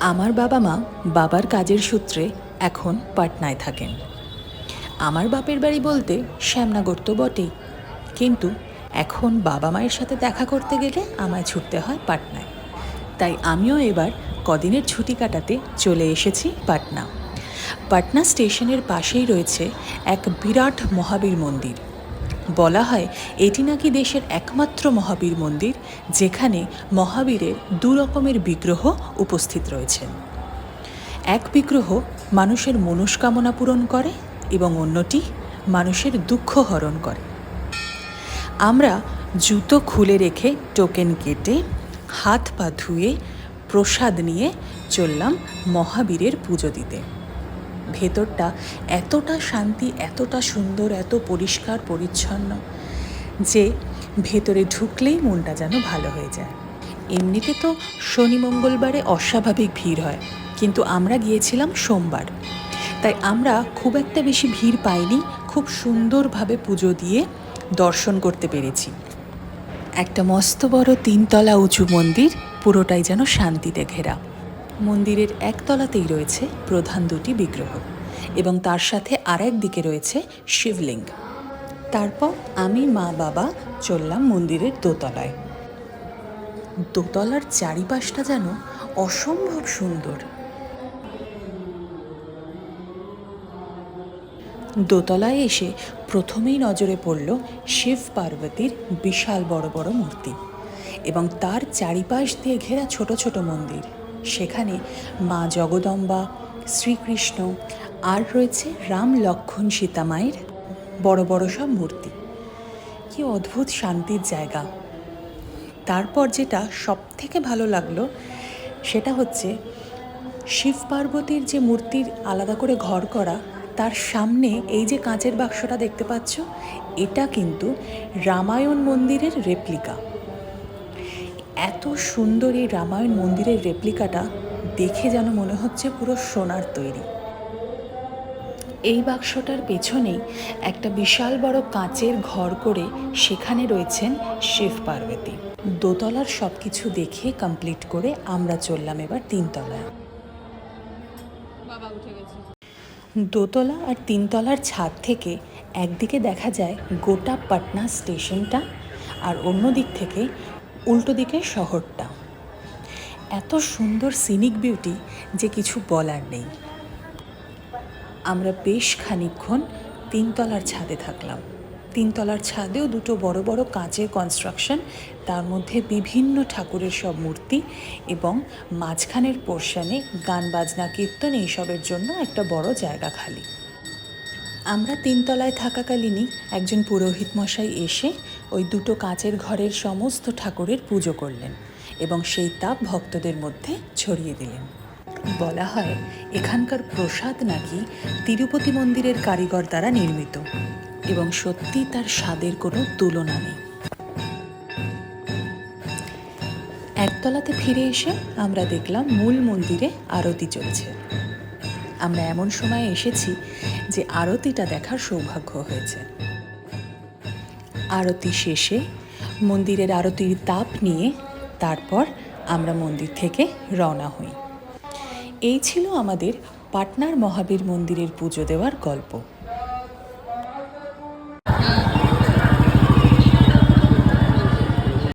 আমার বাবা মা বাবার কাজের সূত্রে এখন পাটনায় থাকেন। আমার বাপের বাড়ি বলতে শ্যামনগর তো বটেই। কিন্তু এখন বাবা মায়ের সাথে দেখা করতে গেলে আমায় ছুটতে হয় পাটনায়। তাই আমিও এবার কদিনের ছুটি কাটাতে চলে এসেছি পাটনা। পাটনা স্টেশনের পাশেই রয়েছে এক বিরাট মহাবীর মন্দির। বলা হয়, এটি নাকি দেশের একমাত্র মহাবীর মন্দির, যেখানে মহাবীরের দু রকমের বিগ্রহ উপস্থিত রয়েছেন। এক বিগ্রহ মানুষের মনস্কামনা পূরণ করে এবং অন্যটি মানুষের দুঃখ হরণ করে। আমরা জুতো খুলে রেখে টোকেন কেটে হাত পা ধুয়ে প্রসাদ নিয়ে চললাম মহাবীরের পুজো দিতে। ভেতরটা এতটা শান্তি, এতটা সুন্দর, এত পরিষ্কার, পরিচ্ছন্ন যে ভেতরে ঢুকলেই মনটা যেন ভালো হয়ে যায়। এমনিতে তো শনি মঙ্গলবারে অস্বাভাবিক ভিড় হয়, কিন্তু আমরা গিয়েছিলাম সোমবার। তাই আমরা খুব একটা বেশি ভিড় পাইনি, খুব সুন্দরভাবে পুজো দিয়ে দর্শন করতে পেরেছি। একটা মস্ত বড় তিনতলা উঁচু মন্দির, পুরোটাই যেন শান্তিতে ঘেরা। মন্দিরের একতলাতেই রয়েছে প্রধান দুটি বিগ্রহ এবং তার সাথে আরেক দিকে রয়েছে শিবলিঙ্গ। তারপর আমি মা বাবা চললাম মন্দিরের দোতলায়। দোতলার চারিপাশটা যেন অসম্ভব সুন্দর। দোতলায় এসে প্রথমেই নজরে পড়ল শিব পার্বতীর বিশাল বড় বড় মূর্তি এবং তার চারিপাশ দিয়ে ঘেরা ছোট ছোট মন্দির। সেখানে মা জগদম্বা, শ্রীকৃষ্ণ আর রয়েছে রাম লক্ষণ সীতামায়ের বড় বড় সব মূর্তি। কি অদ্ভুত শান্তির জায়গা। তারপর যেটা সব থেকে ভালো লাগল সেটা হচ্ছে শিব পার্বতীর যে মূর্তির আলাদা করে ঘর করা, তার সামনে এই যে কাঁচের বাক্সটা দেখতে পাচ্ছ, এটা কিন্তু রামায়ণ মন্দিরের রেপ্লিকা এত সুন্দর এই রামায়ণ মন্দিরের রেপ্লিকাটা দেখে যেন মনে হচ্ছে পুরো সোনার তৈরি। এই বাক্সটার পেছনেই একটা বিশাল বড় কাঁচের ঘর করে সেখানে রয়েছেন শিব পার্বতী। দোতলার সব কিছু দেখে কমপ্লিট করে আমরা চললাম এবার তিনতলায়। দোতলা আর তিনতলার ছাদ থেকে একদিকে দেখা যায় গোটা পাটনা স্টেশনটা আর অন্য দিক থেকে উল্টো দিকে শহরটা। এত সুন্দর সিনিক বিউটি যে কিছু বলার নেই। আমরা বেশ খানিকক্ষণ তিনতলার ছাদে থাকলাম। তিনতলার ছাদেও দুটো বড় বড় কাঁচের কনস্ট্রাকশন তার মধ্যে বিভিন্ন ঠাকুরের সব মূর্তি এবং মাঝখানের পোর্শনে গান, বাজনা, কীর্তন এইসবের জন্য একটা বড় জায়গা খালি। আমরা তিনতলায় থাকাকালীনই একজন পুরোহিত মশাই এসে ওই দুটো কাঁচের ঘরের সমস্ত ঠাকুরের পুজো করলেন এবং সেই তাপ ভক্তদের মধ্যে ছড়িয়ে দিলেন। বলা হয়, এখানকার প্রসাদ নাকি তিরুপতি মন্দিরের কারিগর দ্বারা নির্মিত এবং সত্যি তার স্বাদের কোনো তুলনা নেই। একতলাতে ফিরে এসে আমরা দেখলাম মূল মন্দিরে আরতি চলছে। আমরা এমন সময় এসেছি যে আরতিটা দেখার সৌভাগ্য হয়েছে। আরতি শেষে মন্দিরের আরতির তাপ নিয়ে তারপর আমরা মন্দির থেকে রওনা হই। এই ছিল আমাদের পাটনার মহাবীর মন্দিরের পুজো দেওয়ার গল্প।